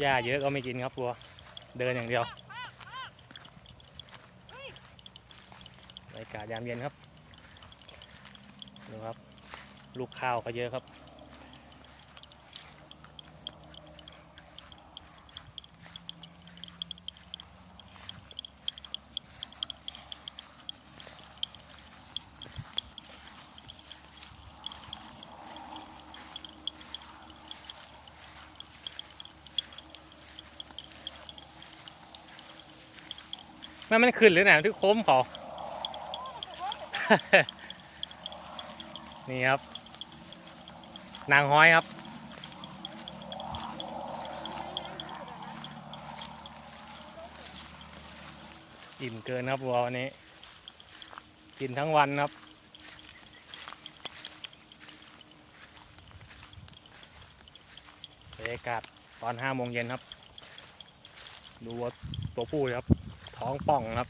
หญ้าเยอะก็ไม่กินครับวัว เดินอย่างเดียวบรรยากาศยามเย็นครับดูครับ ลูกข้าวก็เยอะครับ แม่มันขึ้นหรือไงที่โค้มเขา นี่ครับ นางห้อยครับ อิ่มเกินครับวัววันนี้ กินทั้งวันครับบรรยากาศตอนห้าโมงเย็นครับ ดูวัวตัวผู้ครับ ท้องป่องครับ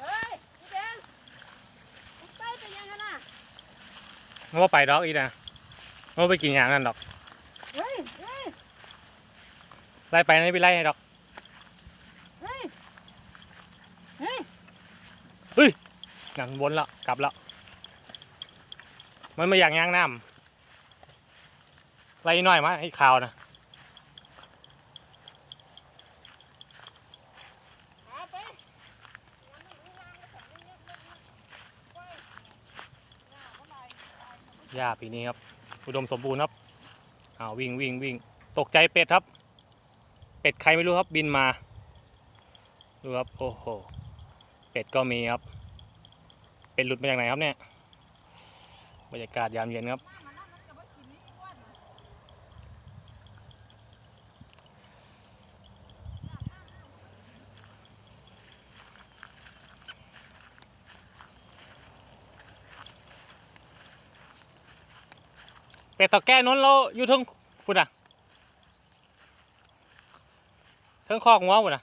เฮ้ยพี่แดงมึงไปไปยังไงน่ะมันว่าไปดอกอีกนะมันว่าไปกินอย่างนั้นดอก เฮ้ยเฮ้ยไล่ไปไม่ไปไล่ให้ดอก เฮ้ยเฮ้ย นั่นวนละกลับล้วมันไม่อยากย่างน้ำไล่หน่อยมาให้ข่าวนะเอาปหญ้าปีนี้ครับ อุดมสมบูรณ์ครับอ้าววิ่งวิ่งวิ่งตกใจเป็ดครับ เป็ดใครไม่รู้ครับบินมา ดูครับ โอ้โห เป็ดก็มีครับ เป็ดหลุดมาจากไหนครับเนี่ยบรรยากาศยามเย็นครับ เป็ดตะแก้นนเราอยู่เทึงพุ่นอะเทึงคอกงัวพุ่นอะ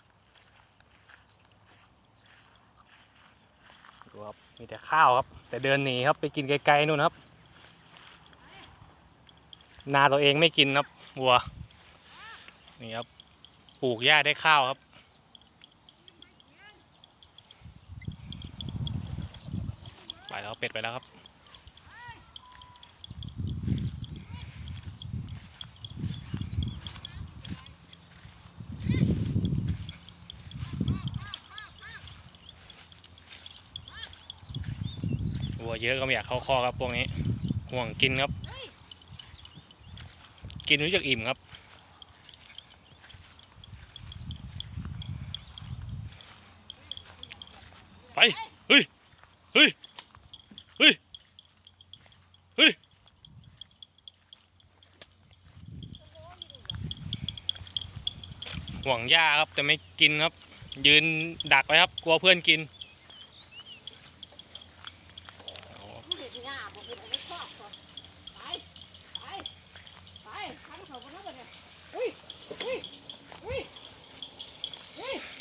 ครับ มีแต่ข้าวครับ แต่เดินหนีครับไปกินไกลๆนู่นครับ นาตัวเองไม่กินครับวัว นี่ครับ ปลูกหญ้าได้ข้าวครับไปแล้วเป็ดไปแล้วครับ วัวเยอะก็ไม่อยากเข้าคอครับพวกนี้ ห่วงกินครับ กินรู้จักอิ่มครับ ไป เฮ้ย เฮ้ย เฮ้ย เฮ้ยห่วงหญ้าครับแต่ไม่กินครับ ยืนดักไว้ครับ กลัวเพื่อนกิน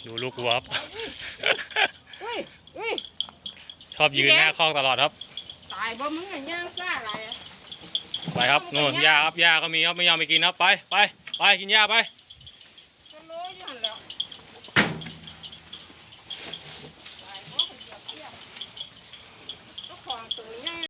ดูลูกวัวครับชอบยืนหน้าคอกตลอดครับ ตายบ่มึงไงย่างซ่าอะไรอะไปครับนู่นหญ้าครับหญ้าก็มีครับไม่ยอมไปกินครับไปไปไปกินหญ้าไป